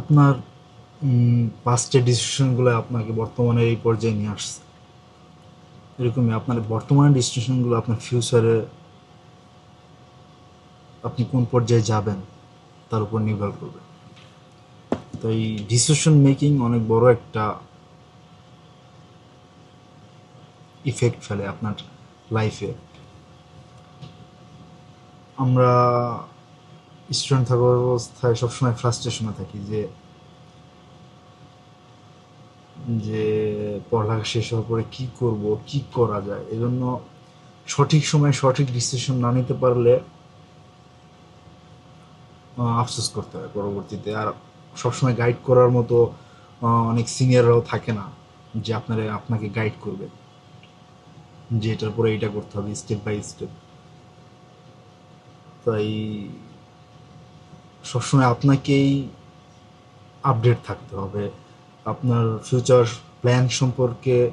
আপনার পাস্টের ডিসিশনগুলো আপনাকে বর্তমানে এই পর্যায়ে নিয়ে আসছে, এরকমই আপনার বর্তমানে ডিসিশনগুলো আপনার ফিউচারে আপনি কোন পর্যায়ে যাবেন, তার উপর নির্ভর করবে। তো এই ডিসিশন মেকিং অনেক বড় একটা ইফেক্ট ফেলে আপনার লাইফে আমরা স্টুডেন্ট থাকার অবস্থায় সবসময় ফ্রাস্ট্রেশনে থাকি যে যে পড়ালেখা শেষ হওয়ার পরে কি করব, কি করা যায়? এজন্য সঠিক সময়ে সঠিক ডিসিশন না নিতে পারলে আফসোস করতে হয় পরবর্তীতে। আর সবসময় গাইড করার মতো অনেক সিনিয়ররাও থাকে না যে আপনারা, আপনাকে গাইড করবে। যে এটার পরে এটা করতে হবে স্টেপ বাই স্টেপ তাই সবসময় আপনাকেই আপডেট থাকতে হবে। আপনার ফিউচার প্ল্যান সম্পর্কে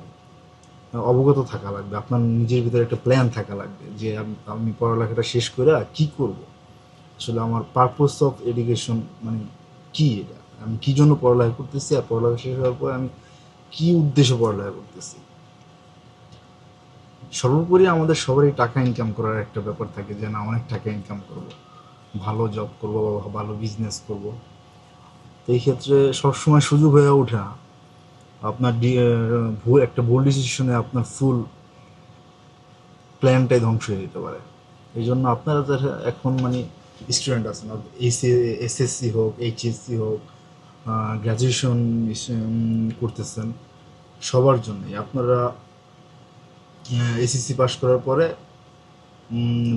অবগত থাকা লাগবে। আপনার নিজের ভিতরে একটা প্ল্যান থাকা লাগবে যে আমি- পড়ালেখাটা শেষ করে কি করব? আসলে আমার পারপোজ অফ এডুকেশন মানে কি এটা? আমি কী জন্য পড়ালেখা করতেছি আর পড়ালেখা শেষ হওয়ার পরে আমি কি উদ্দেশ্যে পড়ালেখা করতেছি? সর্বোপরি আমাদের সবারই টাকা ইনকাম করার একটা ব্যাপার থাকে যে, না, অনেক টাকা ইনকাম করব। ভালো জব করব বা ভালো বিজনেস করব। তো এই ক্ষেত্রে সবসময় সুযোগ হয়ে ওঠে আপনার ভুল, একটা ভুল ডিসিশনে আপনার ফুল প্ল্যানটাই ধ্বংস হয়ে যেতে পারে। এই জন্য আপনারা যারা এখন মানে স্টুডেন্ট আছেন এসএসসি হোক এইচএসসি হোক গ্র্যাজুয়েশন করতেছেন, সবার জন্যই। আপনারা এসএসসি পাশ করার পরে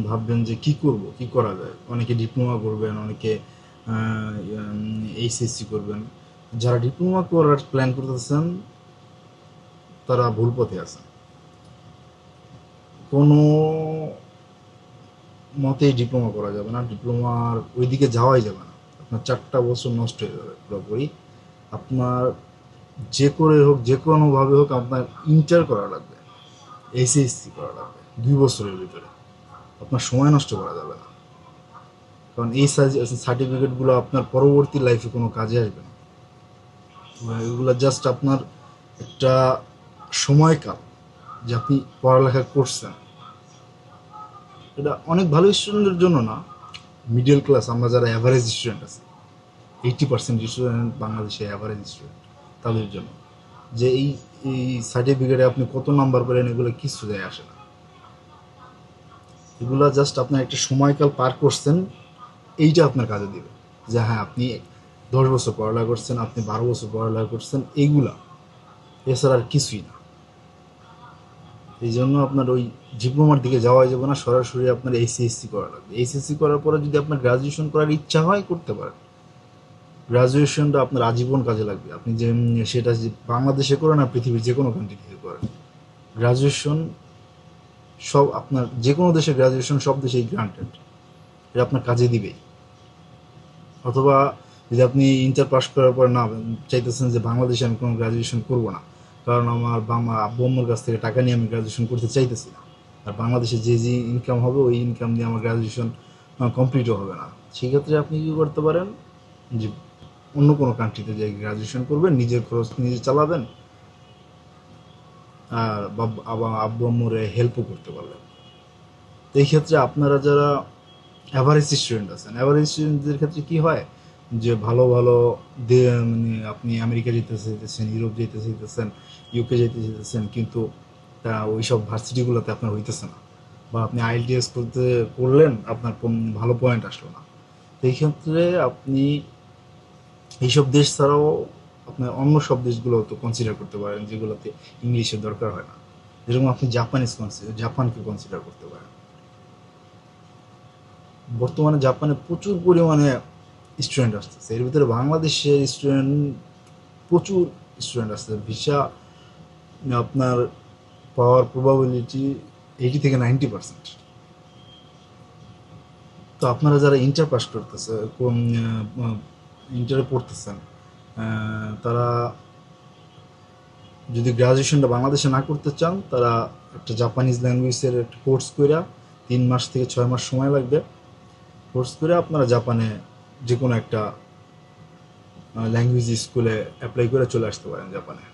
ভাববেন যে কি করব, কি করা যায়? অনেকে ডিপ্লোমা করবেন, অনেকে এইচএসসি করবেন। যারা ডিপ্লোমা করার প্ল্যান করতেছেন, তারা ভুল পথে আছেন। কোনো মতেই ডিপ্লোমা করা যাবে না। ডিপ্লোমার ওইদিকে যাওয়াই যাবে না। আপনার চারটা বছর নষ্ট হয়ে যাবে পুরোপুরি। আপনার যে করে হোক, যে কোনোভাবে হোক, আপনার ইন্টার করা লাগবে। এইচএসসি করা লাগবে। দুই বছরের ভিতরে। আপনার সময় নষ্ট করা যাবে না। কারণ এই সার্টিফিকেটগুলো আপনার পরবর্তী লাইফে কোনো কাজে আসবে না। এগুলো জাস্ট আপনার একটা সময়কাল যে আপনি পড়ালেখা করছেন। এটা অনেক ভালো স্টুডেন্টের জন্য না। মিডল ক্লাস আমরা যারা অ্যাভারেজ স্টুডেন্ট আছে এইটি পার্সেন্ট স্টুডেন্ট বাংলাদেশে অ্যাভারেজ স্টুডেন্ট তাদের জন্য। যে এই এই সার্টিফিকেটে আপনি কত নাম্বার পেলেন, এগুলো কিছু যায় আসে না। এগুলো জাস্ট আপনার একটা সময়কাল পার করছেন, এইটা আপনার কাজে দেবে। যে হ্যাঁ আপনি দশ বছর পড়ালেখা করছেন, আপনি বারো বছর পড়ালেখা করছেন, এইগুলা। এছাড়া আর কিছুই না। এই জন্য আপনার ওই ডিপ্লোমার দিকে যাওয়া যাবে না, সরাসরি আপনার এইচএসসি করা লাগবে। এইচএসসি করার পরে যদি আপনার গ্রাজুয়েশন করার ইচ্ছা হয়, করতে পারেন। গ্রাজুয়েশনটা আপনার আজীবন কাজে লাগবে। আপনি যে সেটা বাংলাদেশে করেন আর পৃথিবীর যে কোনো কান্ট্রি থেকে করেন। গ্রাজুয়েশন সব আপনার যে কোনো দেশে গ্রাজুয়েশন সব দেশেই গ্রান্টেড এটা আপনার কাজে দিবেই। অথবা যদি আপনি ইন্টার পাস করার পর না চাইতেছেন যে বাংলাদেশে আমি কোনো গ্রাজুয়েশন করব না, কারণ আমার বাবা আব্বু আম্মুর কাছ থেকে টাকা নিয়ে আমি গ্রাজুয়েশন করতে চাইতেছি না। আর বাংলাদেশে যে যে ইনকাম হবে, ওই ইনকাম দিয়ে আমার গ্রাজুয়েশন কমপ্লিটও হবে না। সেক্ষেত্রে আপনি কী করতে পারেন? যে অন্য কোনো কান্ট্রিতে যে গ্রাজুয়েশন করবেন, নিজের খরচ নিজে চালাবেন আব্বু আম্মুরে হেল্পও করতে পারবেন তো এই ক্ষেত্রে আপনারা যারা অ্যাভারেজ স্টুডেন্ট আছেন অ্যাভারেজ স্টুডেন্টদের ক্ষেত্রে কি হয়? যে ভালো ভালো মানে আপনি আমেরিকা যেতে চাইতেছেন, ইউরোপ যেতে চাইতেছেন ইউকে যেতে চাইতেছেন, কিন্তু তা ওই সব ভার্সিটিগুলোতে আপনার হইতেছে না। বা আপনি আইএলটিএস করতে করলেন, আপনার কোন- ভালো পয়েন্ট আসলো না। এই ক্ষেত্রে আপনি এইসব দেশ ছাড়াও আপনার অন্য সব দেশগুলো তো কনসিডার করতে পারেন, যেগুলোতে ইংলিশের দরকার হয় না। যেরকম আপনি জাপানিজ কনসিডার জাপানকে কনসিডার করতে পারেন। বর্তমানে জাপানে প্রচুর পরিমাণে স্টুডেন্ট আসতেছে। এর ভিতরে বাংলাদেশের স্টুডেন্ট প্রচুর স্টুডেন্ট আসতেছে। ভিসা আপনার পাওয়ার প্রবাবিলিটি এইটি থেকে নাইনটি পার্সেন্ট তো আপনারা যারা ইন্টার পাস করতেছে ইন্টারে পড়তেছেন তারা যদি গ্রাজুয়েশনটা বাংলাদেশে না করতে চান, তারা একটা জাপানিজ ল্যাঙ্গুয়েজের একটা কোর্স করে তিন মাস থেকে ছয় মাস সময় লাগবে। কোর্স করে আপনারা জাপানে যে কোনো একটা ল্যাঙ্গুয়েজ স্কুলে অ্যাপ্লাই করে চলে আসতে পারেন জাপানে